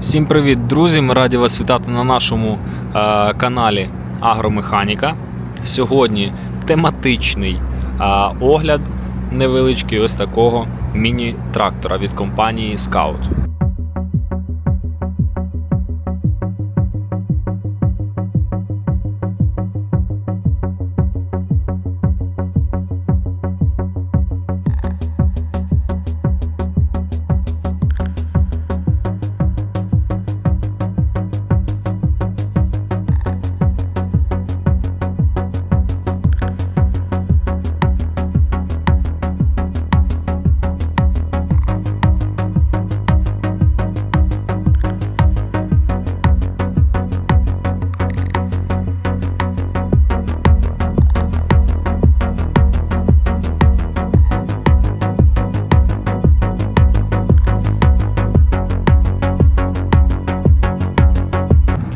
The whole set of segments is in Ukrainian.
Всім привіт, друзі! Ми раді вас вітати на нашому е, каналі Агромеханіка. Сьогодні тематичний е, огляд невеличкий ось такого міні-трактора від компанії Scout.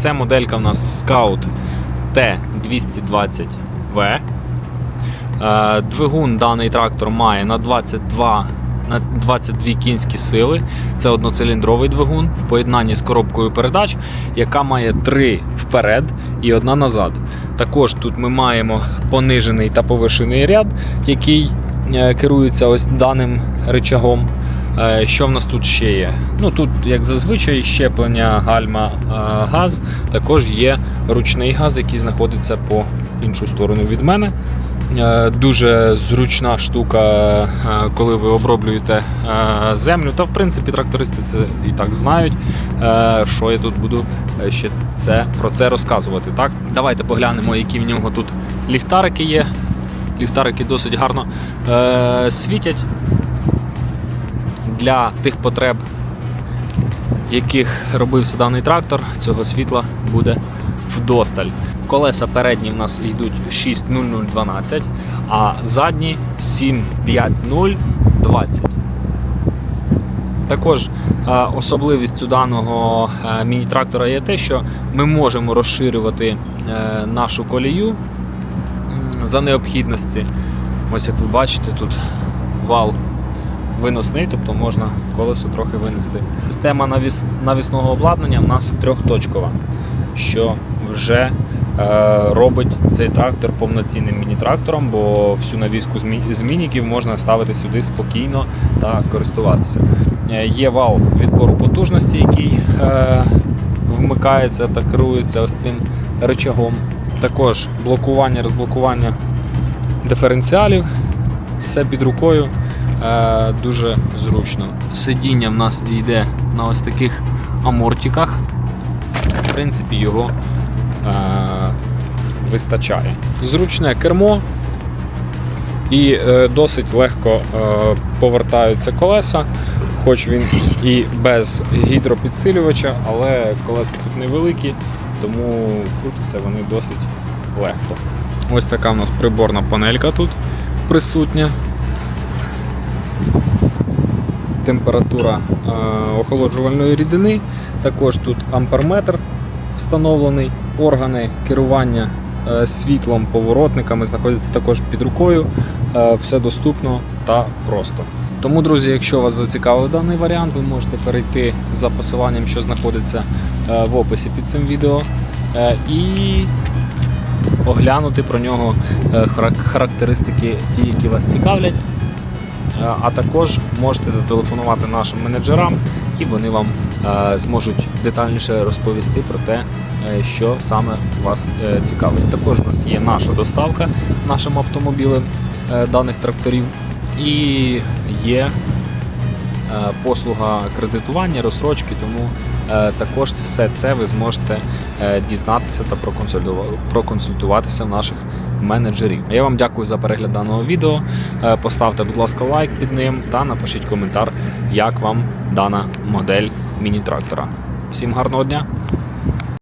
Це моделька у нас Scout T220V. Е, Двигун даний трактор має на 22 на 22 кінські сили. Це одноциліндровий двигун в поєднанні з коробкою передач, яка має 3 вперед і одна назад. Також тут ми маємо понижений та повишений ряд, який е, керується ось даним рычагом. Е, Що в нас тут ще є? Ну тут, як зазвичай, щеплення гальма е, газ. Також є ручний газ, який знаходиться по іншу сторону від мене. Е, Дуже зручна штука, коли ви оброблюєте землю. Та в принципі трактористи це і так знають. Що я тут буду ще це, про це розказувати. Так? Давайте поглянемо, які в нього тут ліхтарики є. Ліхтарики досить гарно світять для тих потреб, яких робився даний трактор, цього світла буде вдосталь. Колеса передні в нас йдуть 60012, а задні 75020. Також е, особливістю даного е, міні-трактора є те, що ми можемо розширювати е, нашу колію за необхідності. Ось як ви бачите, тут вал виносний, тобто можна колесо трохи винести. Система навіс, навісного обладнання в нас трьохточкова, що вже е, робить цей трактор повноцінним міні-трактором, бо всю навіску з мініків можна ставити сюди спокійно та користуватися. Е, Є вал відбору потужності, який е, вмикається та керується ось цим рычагом. Також блокування, розблокування диференціалів, все під рукою. Е, дуже зручно. Сидіння в нас йде на ось таких амортиках. В принципі, його е, вистачає. Зручне кермо і е, досить легко е, повертаються колеса, хоч він і без гідропідсилювача, але колеса тут невеликі, тому крутяться вони досить легко. Ось така в нас приборна панелька тут присутня температура е, охолоджувальної рідини. Також тут амперметр встановлений, органи керування е, світлом, поворотниками знаходяться також під рукою. Е, Все доступно та просто. Тому, друзі, якщо вас зацікавив даний варіант, ви можете перейти за посиланням, що знаходиться в описі під цим відео, і оглянути про нього характеристики, ті, які вас цікавлять. Е, А також можете зателефонувати нашим менеджерам, і вони вам е, зможуть детальніше розповісти про те, е, що саме вас цікавить. Також у нас є наша доставка нашим автомобілем даних тракторів, і є послуга кредитування, розсрочки, тому також все це ви зможете е, дізнатися та проконсультуватися в наших менеджерів. Я вам дякую за перегляд даного відео. Е, Поставте, будь ласка, лайк під ним та напишіть коментар, як вам дана модель міні-трактора. Всім гарного дня!